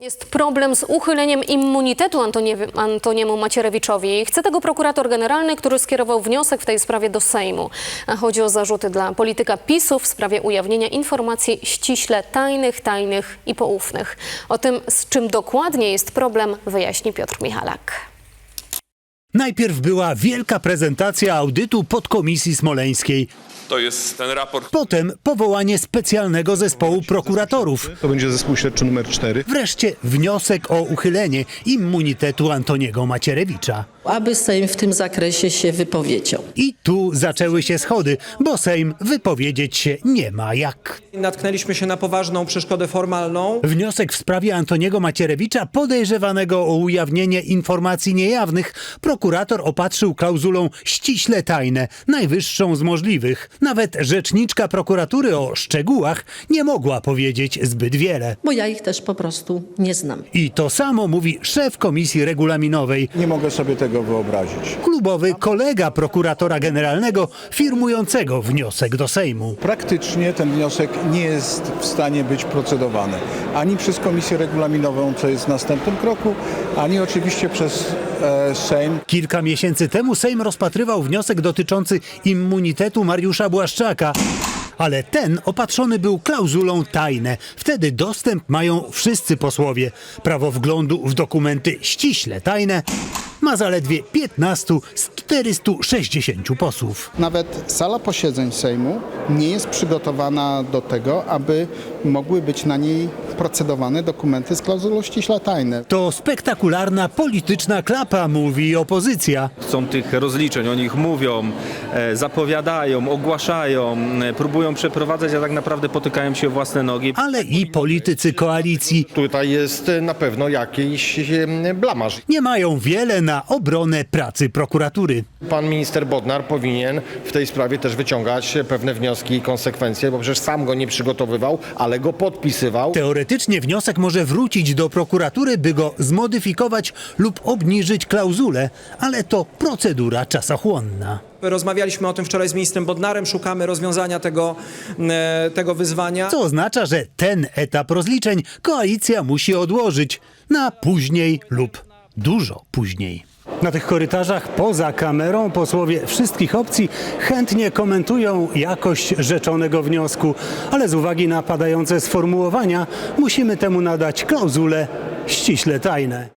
Jest problem z uchyleniem immunitetu Antoniewi- Antoniemu Macierewiczowi. Chce tego prokurator generalny, który skierował wniosek w tej sprawie do Sejmu. A Chodzi o zarzuty dla polityka PiSu w sprawie ujawnienia informacji ściśle tajnych, tajnych i poufnych. O tym, z czym dokładnie jest problem, wyjaśni Piotr Michalak. Najpierw była wielka prezentacja audytu podkomisji smoleńskiej. To jest ten raport. Potem powołanie specjalnego zespołu prokuratorów. To będzie zespół śledczy numer 4. Wreszcie wniosek o uchylenie immunitetu Antoniego Macierewicza. Aby Sejm w tym zakresie się wypowiedział. I tu zaczęły się schody, bo Sejm wypowiedzieć się nie ma jak. Natknęliśmy się na poważną przeszkodę formalną. Wniosek w sprawie Antoniego Macierewicza, podejrzewanego o ujawnienie informacji niejawnych, prokurator opatrzył klauzulą ściśle tajne, najwyższą z możliwych. Nawet rzeczniczka prokuratury o szczegółach nie mogła powiedzieć zbyt wiele. Bo ja ich też po prostu nie znam. I to samo mówi szef komisji regulaminowej, Nie mogę sobie tego wyobrazić. klubowy kolega prokuratora generalnego firmującego wniosek do Sejmu. Praktycznie ten wniosek nie jest w stanie być procedowany ani przez komisję regulaminową, co jest w następnym kroku, ani oczywiście przez e, Sejm. Kilka miesięcy temu Sejm rozpatrywał wniosek dotyczący immunitetu Mariusza Błaszczaka. Ale ten opatrzony był klauzulą tajne. Wtedy dostęp mają wszyscy posłowie. Prawo wglądu w dokumenty ściśle tajne ma zaledwie 15 z 460 posłów. Nawet sala posiedzeń Sejmu nie jest przygotowana do tego, aby mogły być na niej procedowane dokumenty z klauzulą ściśle tajne. To spektakularna polityczna klapa, mówi opozycja. chcą tych rozliczeń, o nich mówią, e, zapowiadają, ogłaszają, e, próbują przeprowadzać, a tak naprawdę potykają się o własne nogi. Ale i politycy koalicji Tutaj jest na pewno jakiś blamaż. nie mają wiele na obronę pracy prokuratury. Pan minister Bodnar powinien w tej sprawie też wyciągać pewne wnioski i konsekwencje, bo przecież sam go nie przygotowywał, ale go podpisywał. Teoretycznie wniosek może wrócić do prokuratury, by go zmodyfikować lub obniżyć klauzulę, ale to procedura czasochłonna. Rozmawialiśmy o tym wczoraj z ministrem Bodnarem, szukamy rozwiązania tego, e, tego wyzwania. Co oznacza, że ten etap rozliczeń koalicja musi odłożyć na później lub dużo później. Na tych korytarzach poza kamerą posłowie wszystkich opcji chętnie komentują jakość rzeczonego wniosku, ale z uwagi na padające sformułowania musimy temu nadać klauzulę ściśle tajne.